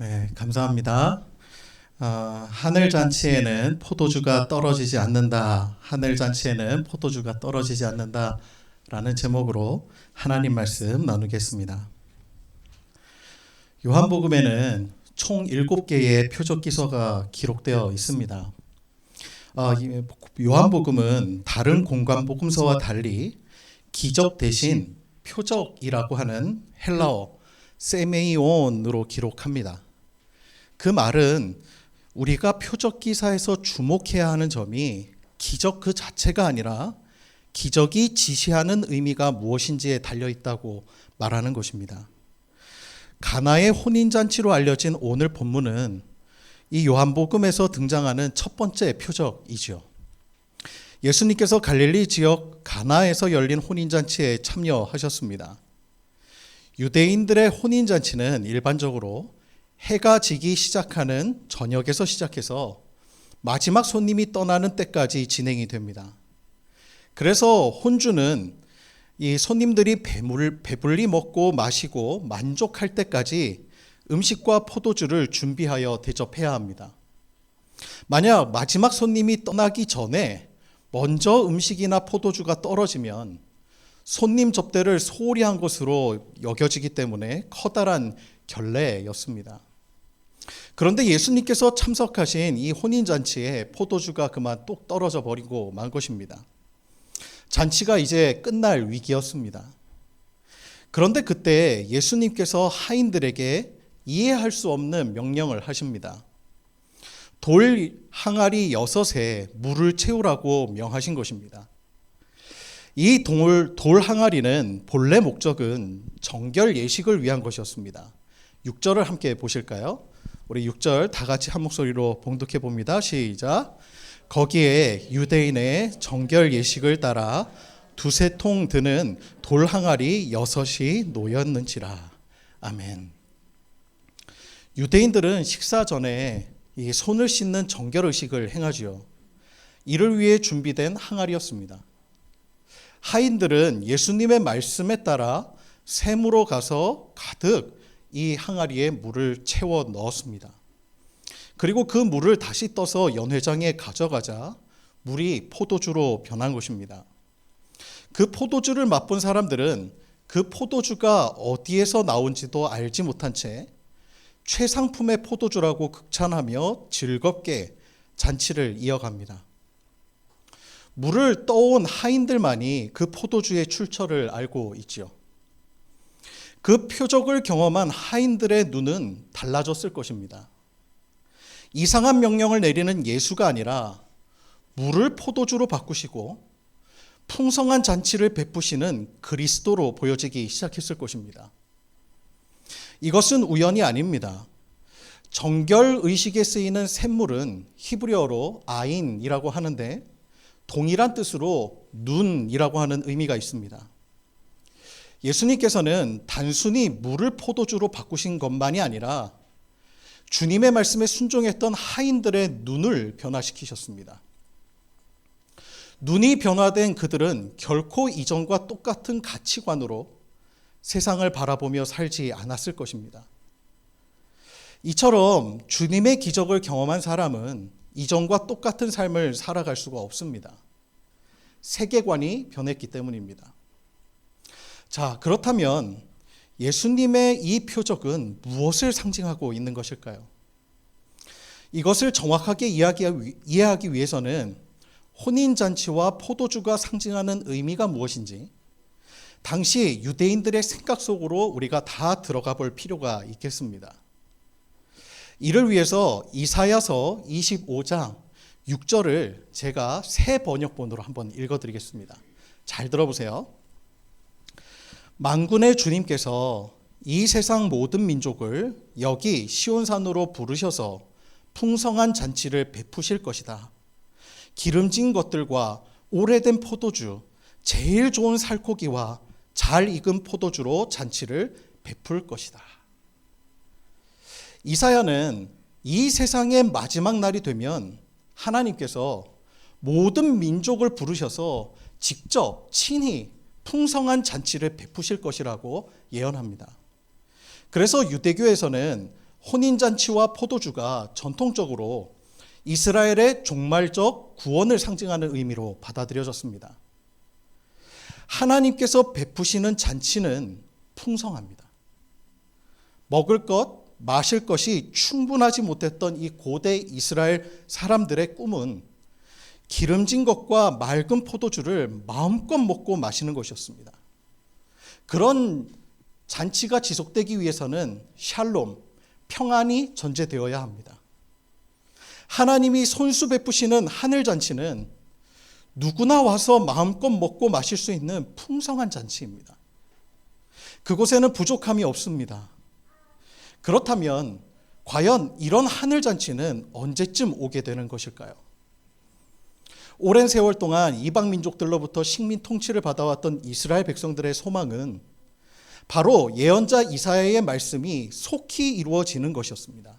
네, 감사합니다. 어, 하늘 잔치에는 포도주가 떨어지지 않는다. 하늘 잔치에는 포도주가 떨어지지 않는다 라는 제목으로 하나님 말씀 나누겠습니다. 요한복음에는 총 7개의 표적 기서가 기록되어 있습니다. 어, 요한복음은 다른 공간 복음서와 달리 기적 대신 표적이라고 하는 헬라어 세메이온으로 기록합니다. 그 말은 우리가 표적 기사에서 주목해야 하는 점이 기적 그 자체가 아니라 기적이 지시하는 의미가 무엇인지에 달려 있다고 말하는 것입니다. 가나의 혼인 잔치로 알려진 오늘 본문은 이 요한복음에서 등장하는 첫 번째 표적이죠. 예수님께서 갈릴리 지역 가나에서 열린 혼인 잔치에 참여하셨습니다. 유대인들의 혼인 잔치는 일반적으로 해가 지기 시작하는 저녁에서 시작해서 마지막 손님이 떠나는 때까지 진행이 됩니다. 그래서 혼주는 이 손님들이 배물, 배불리 먹고 마시고 만족할 때까지 음식과 포도주를 준비하여 대접해야 합니다. 만약 마지막 손님이 떠나기 전에 먼저 음식이나 포도주가 떨어지면 손님 접대를 소홀히 한 것으로 여겨지기 때문에 커다란 결례였습니다. 그런데 예수님께서 참석하신 이 혼인잔치에 포도주가 그만 똑 떨어져 버리고 만 것입니다. 잔치가 이제 끝날 위기였습니다. 그런데 그때 예수님께서 하인들에게 이해할 수 없는 명령을 하십니다. 돌 항아리 여섯에 물을 채우라고 명하신 것입니다. 이 돌, 돌 항아리는 본래 목적은 정결 예식을 위한 것이었습니다. 6절을 함께 보실까요? 우리 6절 다 같이 한 목소리로 봉독해 봅니다. 시작. 거기에 유대인의 정결 예식을 따라 두세 통 드는 돌 항아리 여섯이 놓였는지라. 아멘. 유대인들은 식사 전에 이 손을 씻는 정결 의식을 행하지요. 이를 위해 준비된 항아리였습니다. 하인들은 예수님의 말씀에 따라 샘으로 가서 가득 이 항아리에 물을 채워 넣었습니다. 그리고 그 물을 다시 떠서 연회장에 가져가자 물이 포도주로 변한 것입니다. 그 포도주를 맛본 사람들은 그 포도주가 어디에서 나온지도 알지 못한 채 최상품의 포도주라고 극찬하며 즐겁게 잔치를 이어갑니다. 물을 떠온 하인들만이 그 포도주의 출처를 알고 있지요. 그 표적을 경험한 하인들의 눈은 달라졌을 것입니다. 이상한 명령을 내리는 예수가 아니라 물을 포도주로 바꾸시고 풍성한 잔치를 베푸시는 그리스도로 보여지기 시작했을 것입니다. 이것은 우연이 아닙니다. 정결 의식에 쓰이는 샘물은 히브리어로 아인이라고 하는데 동일한 뜻으로 눈이라고 하는 의미가 있습니다. 예수님께서는 단순히 물을 포도주로 바꾸신 것만이 아니라 주님의 말씀에 순종했던 하인들의 눈을 변화시키셨습니다. 눈이 변화된 그들은 결코 이전과 똑같은 가치관으로 세상을 바라보며 살지 않았을 것입니다. 이처럼 주님의 기적을 경험한 사람은 이전과 똑같은 삶을 살아갈 수가 없습니다. 세계관이 변했기 때문입니다. 자, 그렇다면 예수님의 이 표적은 무엇을 상징하고 있는 것일까요? 이것을 정확하게 이해하기 위해서는 혼인잔치와 포도주가 상징하는 의미가 무엇인지 당시 유대인들의 생각 속으로 우리가 다 들어가 볼 필요가 있겠습니다. 이를 위해서 이사야서 25장 6절을 제가 새 번역본으로 한번 읽어 드리겠습니다. 잘 들어보세요. 만군의 주님께서 이 세상 모든 민족을 여기 시온산으로 부르셔서 풍성한 잔치를 베푸실 것이다. 기름진 것들과 오래된 포도주, 제일 좋은 살코기와 잘 익은 포도주로 잔치를 베풀 것이다. 이사야는 이 세상의 마지막 날이 되면 하나님께서 모든 민족을 부르셔서 직접 친히 풍성한 잔치를 베푸실 것이라고 예언합니다. 그래서 유대교에서는 혼인잔치와 포도주가 전통적으로 이스라엘의 종말적 구원을 상징하는 의미로 받아들여졌습니다. 하나님께서 베푸시는 잔치는 풍성합니다. 먹을 것, 마실 것이 충분하지 못했던 이 고대 이스라엘 사람들의 꿈은 기름진 것과 맑은 포도주를 마음껏 먹고 마시는 것이었습니다. 그런 잔치가 지속되기 위해서는 샬롬, 평안이 전제되어야 합니다. 하나님이 손수 베푸시는 하늘 잔치는 누구나 와서 마음껏 먹고 마실 수 있는 풍성한 잔치입니다. 그곳에는 부족함이 없습니다. 그렇다면 과연 이런 하늘 잔치는 언제쯤 오게 되는 것일까요? 오랜 세월 동안 이방 민족들로부터 식민 통치를 받아왔던 이스라엘 백성들의 소망은 바로 예언자 이사야의 말씀이 속히 이루어지는 것이었습니다.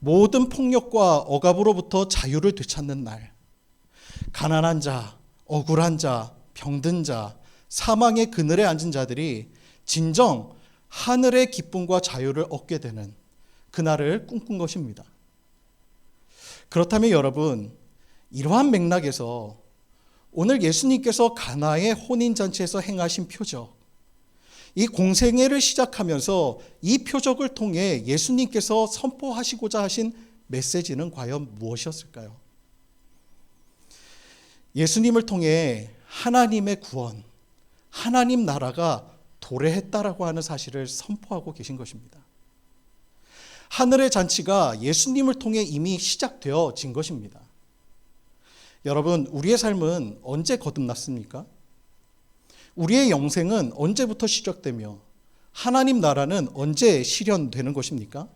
모든 폭력과 억압으로부터 자유를 되찾는 날, 가난한 자, 억울한 자, 병든 자, 사망의 그늘에 앉은 자들이 진정 하늘의 기쁨과 자유를 얻게 되는 그날을 꿈꾼 것입니다. 그렇다면 여러분, 이러한 맥락에서 오늘 예수님께서 가나의 혼인 잔치에서 행하신 표적, 이 공생애를 시작하면서 이 표적을 통해 예수님께서 선포하시고자 하신 메시지는 과연 무엇이었을까요? 예수님을 통해 하나님의 구원, 하나님 나라가 도래했다라고 하는 사실을 선포하고 계신 것입니다. 하늘의 잔치가 예수님을 통해 이미 시작되어진 것입니다. 여러분, 우리의 삶은 언제 거듭났습니까? 우리의 영생은 언제부터 시작되며 하나님 나라는 언제 실현되는 것입니까?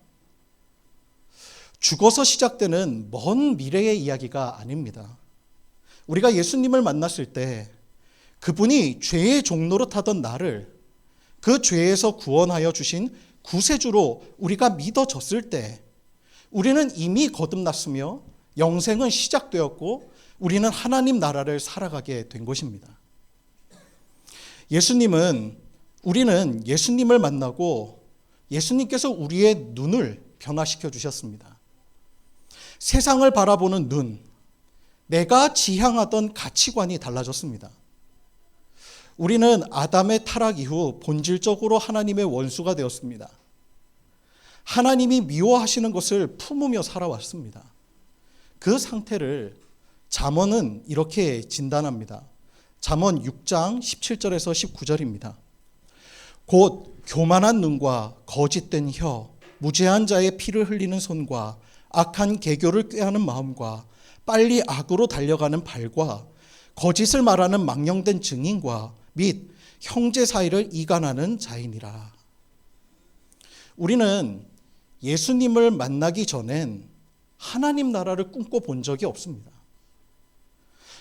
죽어서 시작되는 먼 미래의 이야기가 아닙니다. 우리가 예수님을 만났을 때 그분이 죄의 종로로 타던 나를 그 죄에서 구원하여 주신 구세주로 우리가 믿어졌을 때 우리는 이미 거듭났으며 영생은 시작되었고 우리는 하나님 나라를 살아가게 된 것입니다. 예수님은 우리는 예수님을 만나고 예수님께서 우리의 눈을 변화시켜 주셨습니다. 세상을 바라보는 눈, 내가 지향하던 가치관이 달라졌습니다. 우리는 아담의 타락 이후 본질적으로 하나님의 원수가 되었습니다. 하나님이 미워하시는 것을 품으며 살아왔습니다. 그 상태를 잠언은 이렇게 진단합니다. 잠언 6장 17절에서 19절입니다. 곧 교만한 눈과 거짓된 혀, 무죄한 자의 피를 흘리는 손과 악한 개교를 꾀하는 마음과 빨리 악으로 달려가는 발과 거짓을 말하는 망령된 증인과 및 형제 사이를 이간하는 자이니라. 우리는 예수님을 만나기 전엔 하나님 나라를 꿈꿔 본 적이 없습니다.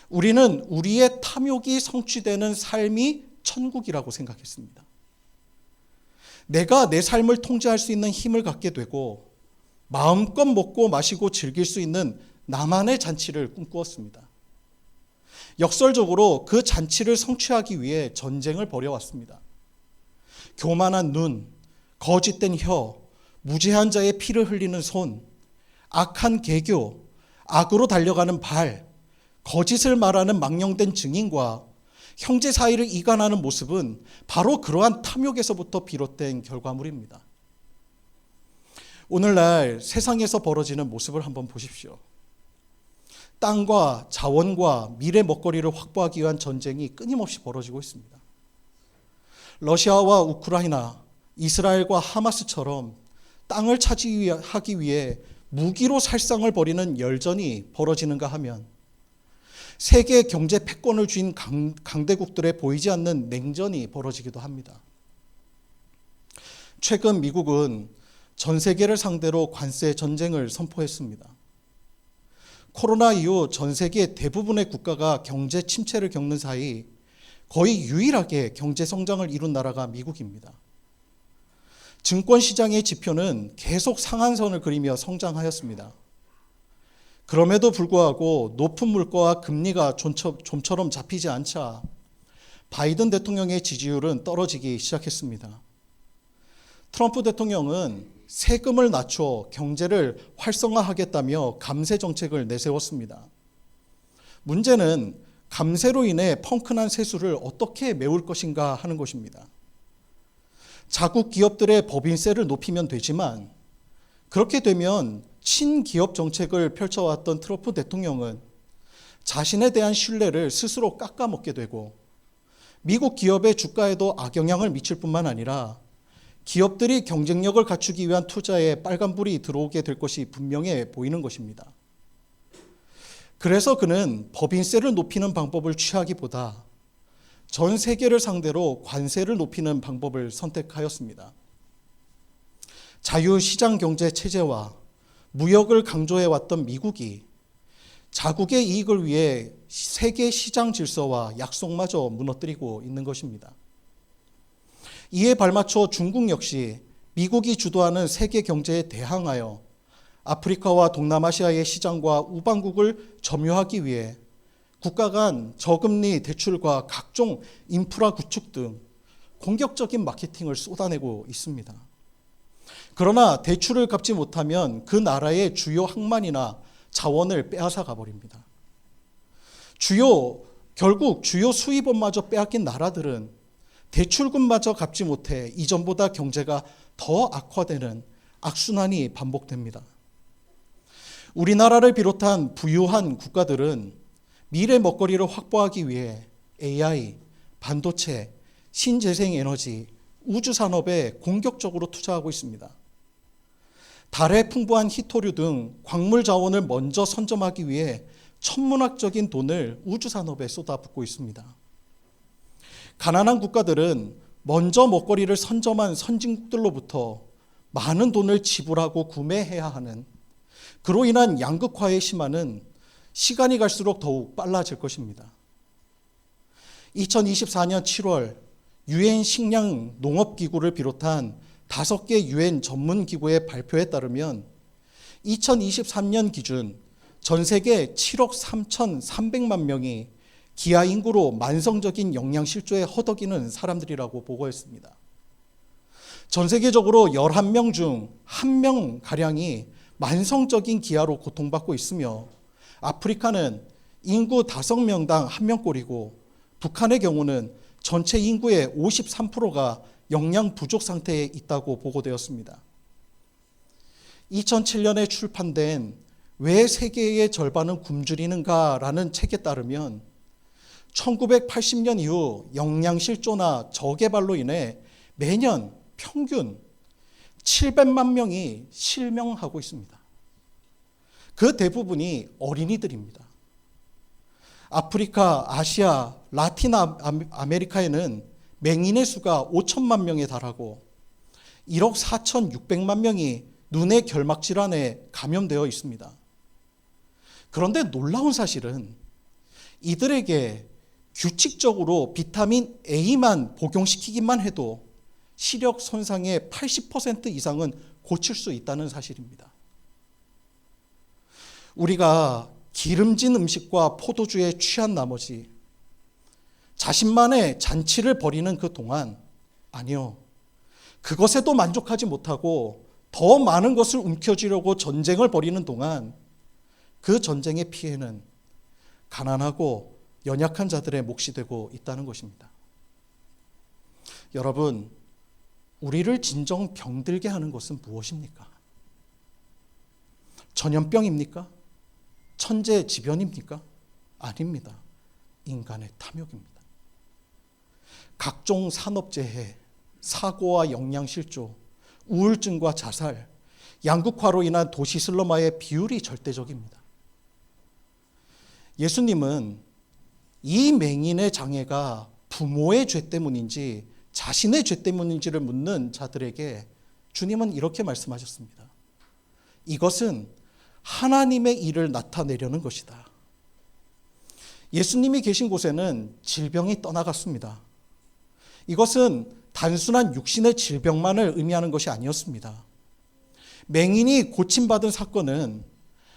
우리는 우리의 탐욕이 성취되는 삶이 천국이라고 생각했습니다. 내가 내 삶을 통제할 수 있는 힘을 갖게 되고 마음껏 먹고 마시고 즐길 수 있는 나만의 잔치를 꿈꾸었습니다. 역설적으로 그 잔치를 성취하기 위해 전쟁을 벌여왔습니다. 교만한 눈, 거짓된 혀, 무죄한 자의 피를 흘리는 손, 악한 개교, 악으로 달려가는 발, 거짓을 말하는 망령된 증인과 형제 사이를 이간하는 모습은 바로 그러한 탐욕에서부터 비롯된 결과물입니다. 오늘날 세상에서 벌어지는 모습을 한번 보십시오. 땅과 자원과 미래 먹거리를 확보하기 위한 전쟁이 끊임없이 벌어지고 있습니다. 러시아와 우크라이나, 이스라엘과 하마스처럼 땅을 차지하기 위해 무기로 살상을 벌이는 열전이 벌어지는가 하면 세계 경제 패권을 쥔 강, 강대국들의 보이지 않는 냉전이 벌어지기도 합니다. 최근 미국은 전 세계를 상대로 관세 전쟁을 선포했습니다. 코로나 이후 전 세계 대부분의 국가가 경제 침체를 겪는 사이 거의 유일하게 경제 성장을 이룬 나라가 미국입니다. 증권 시장의 지표는 계속 상한선을 그리며 성장하였습니다. 그럼에도 불구하고 높은 물가와 금리가 좀처럼 잡히지 않자 바이든 대통령의 지지율은 떨어지기 시작했습니다. 트럼프 대통령은 세금을 낮춰 경제를 활성화하겠다며 감세 정책을 내세웠습니다. 문제는 감세로 인해 펑크난 세수를 어떻게 메울 것인가 하는 것입니다. 자국 기업들의 법인세를 높이면 되지만 그렇게 되면 친기업 정책을 펼쳐왔던 트럼프 대통령은 자신에 대한 신뢰를 스스로 깎아먹게 되고 미국 기업의 주가에도 악영향을 미칠 뿐만 아니라 기업들이 경쟁력을 갖추기 위한 투자에 빨간불이 들어오게 될 것이 분명해 보이는 것입니다. 그래서 그는 법인세를 높이는 방법을 취하기보다 전 세계를 상대로 관세를 높이는 방법을 선택하였습니다. 자유시장 경제 체제와 무역을 강조해 왔던 미국이 자국의 이익을 위해 세계 시장 질서와 약속마저 무너뜨리고 있는 것입니다. 이에 발맞춰 중국 역시 미국이 주도하는 세계 경제에 대항하여 아프리카와 동남아시아의 시장과 우방국을 점유하기 위해 국가 간 저금리 대출과 각종 인프라 구축 등 공격적인 마케팅을 쏟아내고 있습니다. 그러나 대출을 갚지 못하면 그 나라의 주요 항만이나 자원을 빼앗아 가버립니다. 주요 결국 주요 수입원마저 빼앗긴 나라들은 대출금마저 갚지 못해 이전보다 경제가 더 악화되는 악순환이 반복됩니다. 우리나라를 비롯한 부유한 국가들은 미래 먹거리를 확보하기 위해 AI, 반도체, 신재생 에너지, 우주 산업에 공격적으로 투자하고 있습니다. 달의 풍부한 희토류 등 광물 자원을 먼저 선점하기 위해 천문학적인 돈을 우주 산업에 쏟아붓고 있습니다. 가난한 국가들은 먼저 먹거리를 선점한 선진국들로부터 많은 돈을 지불하고 구매해야 하는 그로 인한 양극화의 심화는 시간이 갈수록 더욱 빨라질 것입니다. 2024년 7월 유엔 식량 농업 기구를 비롯한 다섯 개 유엔 전문 기구의 발표에 따르면 2023년 기준 전 세계 7억 3,300만 명이 기아 인구로 만성적인 영양 실조에 허덕이는 사람들이라고 보고했습니다. 전 세계적으로 11명 중 1명 가량이 만성적인 기아로 고통받고 있으며 아프리카는 인구 5명당 1명꼴이고 북한의 경우는 전체 인구의 53%가 영양 부족 상태에 있다고 보고되었습니다. 2007년에 출판된 왜 세계의 절반은 굶주리는가라는 책에 따르면 1980년 이후 영양 실조나 저개발로 인해 매년 평균 700만 명이 실명하고 있습니다. 그 대부분이 어린이들입니다. 아프리카, 아시아, 라틴 아메리카에는 맹인의 수가 5천만 명에 달하고 1억 4천6백만 명이 눈의 결막 질환에 감염되어 있습니다. 그런데 놀라운 사실은 이들에게 규칙적으로 비타민 A만 복용시키기만 해도 시력 손상의 80% 이상은 고칠 수 있다는 사실입니다. 우리가 기름진 음식과 포도주에 취한 나머지 자신만의 잔치를 벌이는 그 동안 아니요. 그것에도 만족하지 못하고 더 많은 것을 움켜쥐려고 전쟁을 벌이는 동안 그 전쟁의 피해는 가난하고 연약한 자들의 몫이 되고 있다는 것입니다. 여러분, 우리를 진정 병들게 하는 것은 무엇입니까? 전염병입니까? 천재지변입니까? 아닙니다. 인간의 탐욕입니다. 각종 산업재해, 사고와 영양실조, 우울증과 자살, 양극화로 인한 도시 슬럼화의 비율이 절대적입니다. 예수님은 이 맹인의 장애가 부모의 죄 때문인지 자신의 죄 때문인지를 묻는 자들에게 주님은 이렇게 말씀하셨습니다. 이것은 하나님의 일을 나타내려는 것이다. 예수님이 계신 곳에는 질병이 떠나갔습니다. 이것은 단순한 육신의 질병만을 의미하는 것이 아니었습니다. 맹인이 고침받은 사건은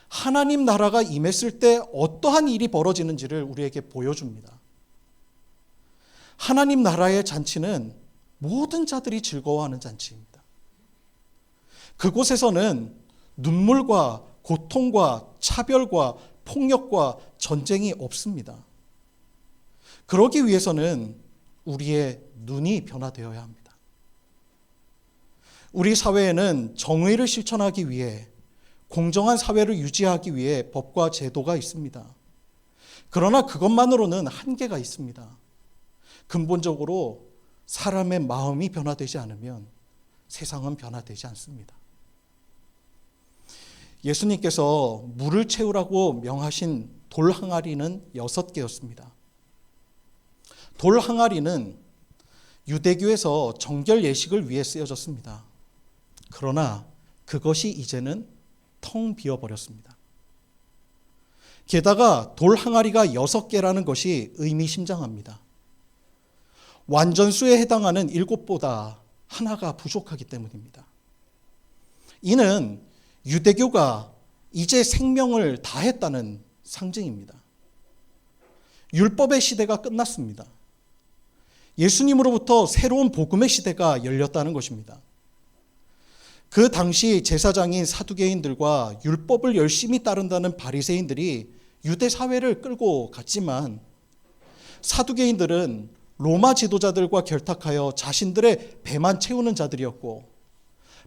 하나님 나라가 임했을 때 어떠한 일이 벌어지는지를 우리에게 보여줍니다. 하나님 나라의 잔치는 모든 자들이 즐거워하는 잔치입니다. 그곳에서는 눈물과 고통과 차별과 폭력과 전쟁이 없습니다. 그러기 위해서는 우리의 눈이 변화되어야 합니다. 우리 사회에는 정의를 실천하기 위해 공정한 사회를 유지하기 위해 법과 제도가 있습니다. 그러나 그것만으로는 한계가 있습니다. 근본적으로 사람의 마음이 변화되지 않으면 세상은 변화되지 않습니다. 예수님께서 물을 채우라고 명하신 돌 항아리는 여섯 개였습니다. 돌 항아리는 유대교에서 정결 예식을 위해 쓰여졌습니다. 그러나 그것이 이제는 텅 비어버렸습니다. 게다가 돌 항아리가 여섯 개라는 것이 의미심장합니다. 완전수에 해당하는 일곱보다 하나가 부족하기 때문입니다. 이는 유대교가 이제 생명을 다했다는 상징입니다. 율법의 시대가 끝났습니다. 예수님으로부터 새로운 복음의 시대가 열렸다는 것입니다. 그 당시 제사장인 사두개인들과 율법을 열심히 따른다는 바리새인들이 유대 사회를 끌고 갔지만 사두개인들은 로마 지도자들과 결탁하여 자신들의 배만 채우는 자들이었고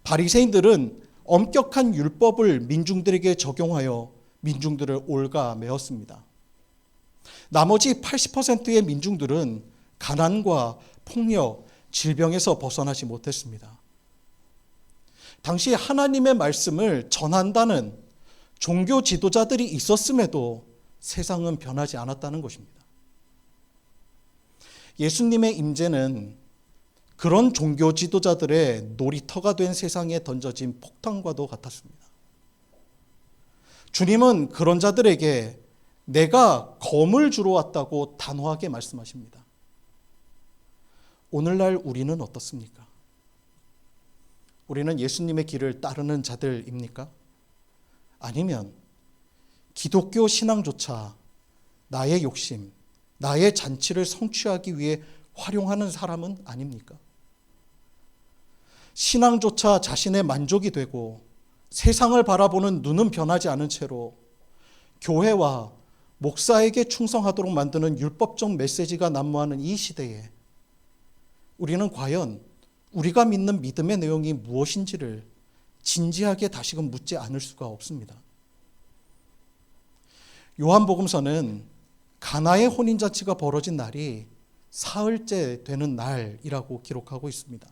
바리새인들은 엄격한 율법을 민중들에게 적용하여 민중들을 올가 매었습니다. 나머지 80%의 민중들은 가난과 폭력, 질병에서 벗어나지 못했습니다. 당시 하나님의 말씀을 전한다는 종교 지도자들이 있었음에도 세상은 변하지 않았다는 것입니다. 예수님의 임재는 그런 종교 지도자들의 놀이터가 된 세상에 던져진 폭탄과도 같았습니다. 주님은 그런 자들에게 내가 검을 주러 왔다고 단호하게 말씀하십니다. 오늘날 우리는 어떻습니까? 우리는 예수님의 길을 따르는 자들입니까? 아니면 기독교 신앙조차 나의 욕심, 나의 잔치를 성취하기 위해 활용하는 사람은 아닙니까? 신앙조차 자신의 만족이 되고 세상을 바라보는 눈은 변하지 않은 채로 교회와 목사에게 충성하도록 만드는 율법적 메시지가 난무하는 이 시대에 우리는 과연 우리가 믿는 믿음의 내용이 무엇인지를 진지하게 다시금 묻지 않을 수가 없습니다. 요한복음서는 가나의 혼인잔치가 벌어진 날이 사흘째 되는 날이라고 기록하고 있습니다.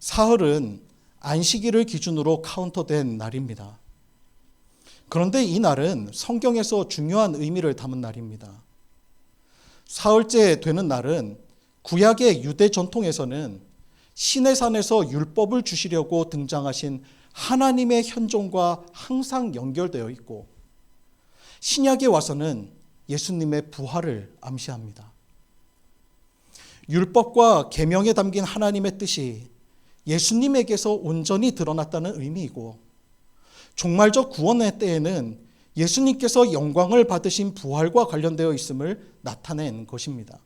사흘은 안식일을 기준으로 카운터된 날입니다. 그런데 이 날은 성경에서 중요한 의미를 담은 날입니다. 사흘째 되는 날은 구약의 유대 전통에서는 신의 산에서 율법을 주시려고 등장하신 하나님의 현존과 항상 연결되어 있고 신약에 와서는 예수님의 부활을 암시합니다. 율법과 계명에 담긴 하나님의 뜻이 예수님에게서 온전히 드러났다는 의미이고 종말적 구원의 때에는 예수님께서 영광을 받으신 부활과 관련되어 있음을 나타낸 것입니다.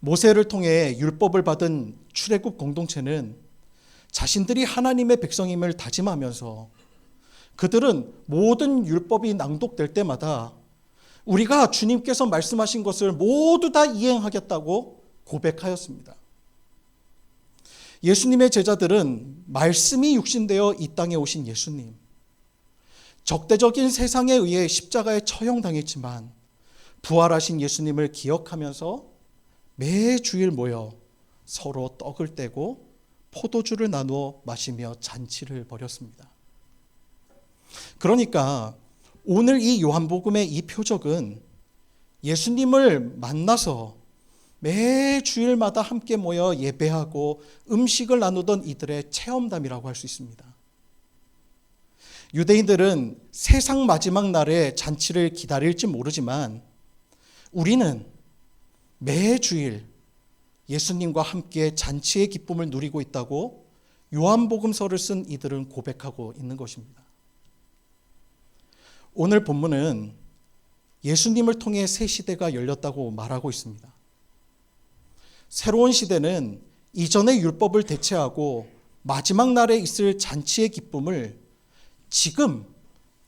모세를 통해 율법을 받은 출애굽 공동체는 자신들이 하나님의 백성임을 다짐하면서 그들은 모든 율법이 낭독될 때마다 우리가 주님께서 말씀하신 것을 모두 다 이행하겠다고 고백하였습니다. 예수님의 제자들은 말씀이 육신되어 이 땅에 오신 예수님, 적대적인 세상에 의해 십자가에 처형당했지만 부활하신 예수님을 기억하면서 매 주일 모여 서로 떡을 떼고 포도주를 나누어 마시며 잔치를 벌였습니다. 그러니까 오늘 이 요한복음의 이 표적은 예수님을 만나서 매 주일마다 함께 모여 예배하고 음식을 나누던 이들의 체험담이라고 할 수 있습니다. 유대인들은 세상 마지막 날에 잔치를 기다릴지 모르지만 우리는 매 주일 예수님과 함께 잔치의 기쁨을 누리고 있다고 요한복음서를 쓴 이들은 고백하고 있는 것입니다. 오늘 본문은 예수님을 통해 새 시대가 열렸다고 말하고 있습니다. 새로운 시대는 이전의 율법을 대체하고 마지막 날에 있을 잔치의 기쁨을 지금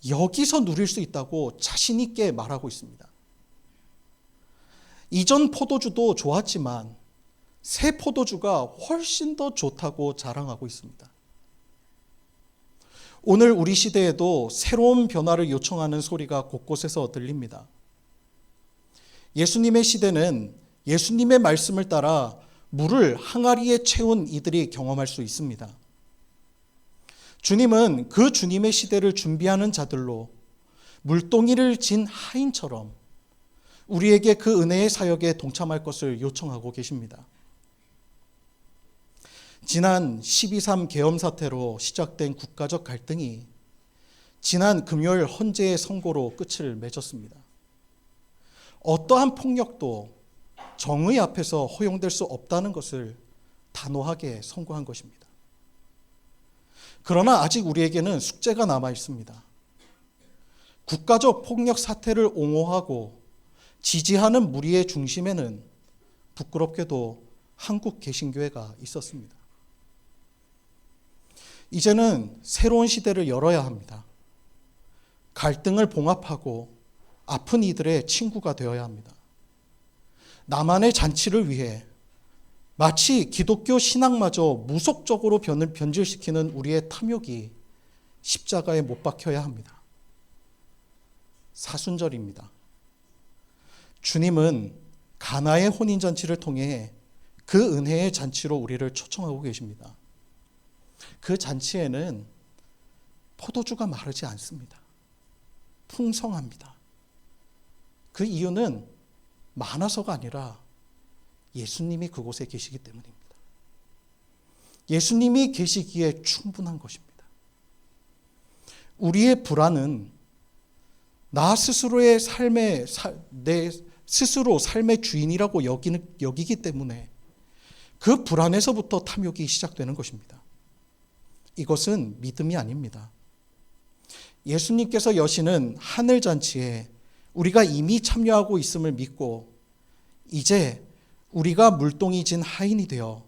여기서 누릴 수 있다고 자신 있게 말하고 있습니다. 이전 포도주도 좋았지만 새 포도주가 훨씬 더 좋다고 자랑하고 있습니다. 오늘 우리 시대에도 새로운 변화를 요청하는 소리가 곳곳에서 들립니다. 예수님의 시대는 예수님의 말씀을 따라 물을 항아리에 채운 이들이 경험할 수 있습니다. 주님은 그 주님의 시대를 준비하는 자들로 물동이를 진 하인처럼 우리에게 그 은혜의 사역에 동참할 것을 요청하고 계십니다. 지난 12.3 계엄 사태로 시작된 국가적 갈등이 지난 금요일 헌재의 선고로 끝을 맺었습니다. 어떠한 폭력도 정의 앞에서 허용될 수 없다는 것을 단호하게 선고한 것입니다. 그러나 아직 우리에게는 숙제가 남아 있습니다. 국가적 폭력 사태를 옹호하고 지지하는 무리의 중심에는 부끄럽게도 한국 개신교회가 있었습니다. 이제는 새로운 시대를 열어야 합니다. 갈등을 봉합하고 아픈 이들의 친구가 되어야 합니다. 나만의 잔치를 위해 마치 기독교 신앙마저 무속적으로 변질시키는 우리의 탐욕이 십자가에 못 박혀야 합니다. 사순절입니다. 주님은 가나의 혼인 잔치를 통해 그 은혜의 잔치로 우리를 초청하고 계십니다. 그 잔치에는 포도주가 마르지 않습니다. 풍성합니다. 그 이유는 많아서가 아니라 예수님이 그곳에 계시기 때문입니다. 예수님이 계시기에 충분한 것입니다. 우리의 불안은 나 스스로의 삶의 내 스스로 삶의 주인이라고 여기는, 여기기 때문에 그 불안에서부터 탐욕이 시작되는 것입니다. 이것은 믿음이 아닙니다. 예수님께서 여시는 하늘 잔치에 우리가 이미 참여하고 있음을 믿고 이제 우리가 물동이 진 하인이 되어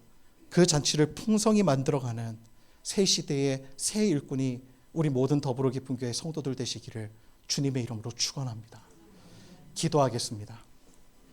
그 잔치를 풍성히 만들어가는 새 시대의 새 일꾼이 우리 모든 더불어 깊은 교회 성도들 되시기를 주님의 이름으로 축원합니다. 기도하겠습니다.